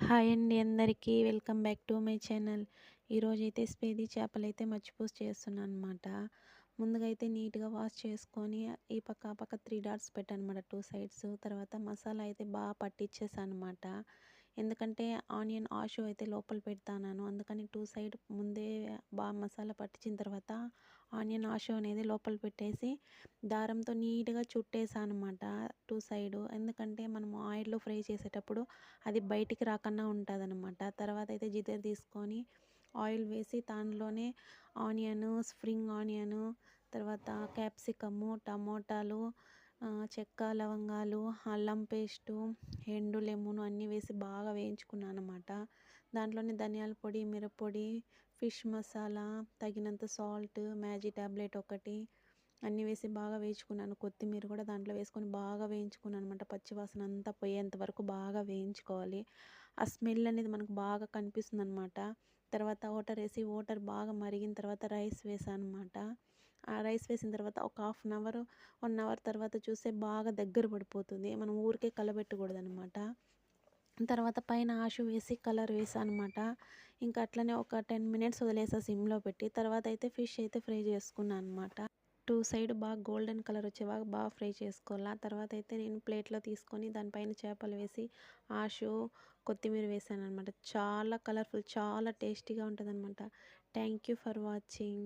Hi అండి అందరికీ. Welcome back to my channel. ఈరోజైతే స్పేది చేపలు అయితే మర్చిపోసి చేస్తున్నాను అనమాట ముందుగా అయితే నీట్గా వాష్ చేసుకొని ఈ పక్క ఆ పక్క త్రీ డాట్స్ పెట్టాను అనమాట టూ సైడ్స్. తర్వాత మసాలా అయితే బాగా పట్టించేసాను అనమాట ఎందుకంటే ఆనియన్ ఆషు అయితే లోపల పెడతాను అందుకని టూ సైడ్ ముందే బాగా మసాలా పట్టించిన తర్వాత ఆనియన్ ఆషు అనేది లోపల పెట్టేసి దారంతో నీట్గా చుట్టేసాను అనమాట టూ సైడు. ఎందుకంటే మనం ఆయిల్లో ఫ్రై చేసేటప్పుడు అది బయటికి రాకుండా ఉంటుందనమాట తర్వాత అయితే జిద్దర్ తీసుకొని ఆయిల్ వేసి దానిలోనే ఆనియను స్ప్రింగ్ ఆనియను తర్వాత క్యాప్సికము టమోటాలు చెక్క లవంగాలు అల్లం పేస్టు ఎండు లెమన్ అన్నీ వేసి బాగా వేయించుకున్నాను అనమాట దాంట్లోనే ధనియాల పొడి మిరప్పొడి ఫిష్ మసాలా తగినంత సాల్ట్ మ్యాజీ ట్యాబ్లెట్ ఒకటి అన్నీ వేసి బాగా వేయించుకున్నాను. కొత్తిమీర కూడా దాంట్లో వేసుకొని బాగా వేయించుకున్నాను అనమాట పచ్చివాసన అంతా పోయేంత వరకు బాగా వేయించుకోవాలి. ఆ స్మెల్ అనేది మనకు బాగా కనిపిస్తుంది అనమాట తర్వాత వాటర్ వేసి వాటర్ బాగా మరిగిన తర్వాత రైస్ వేసాను అనమాట ఆ రైస్ వేసిన తర్వాత ఒక half an hour one hour తర్వాత చూస్తే బాగా దగ్గర పడిపోతుంది. మనం ఊరికే కలబెట్టకూడదు అనమాట తర్వాత పైన ఆశు వేసి కలర్ వేసాను అనమాట ఇంకా అట్లనే ఒక టెన్ మినిట్స్ వదిలేసా సిమ్లో పెట్టి. తర్వాత అయితే ఫిష్ అయితే ఫ్రై చేసుకున్నాను అనమాట టూ సైడ్ బాగా గోల్డెన్ కలర్ వచ్చేవాగా బాగా ఫ్రై చేసుకోవాలా. తర్వాత అయితే నేను ప్లేట్లో తీసుకొని దానిపైన చేపలు వేసి ఆషు కొత్తిమీర వేసాను అనమాట చాలా కలర్ఫుల్ చాలా టేస్టీగా ఉంటుంది అనమాట థ్యాంక్ యూ ఫర్ వాచింగ్.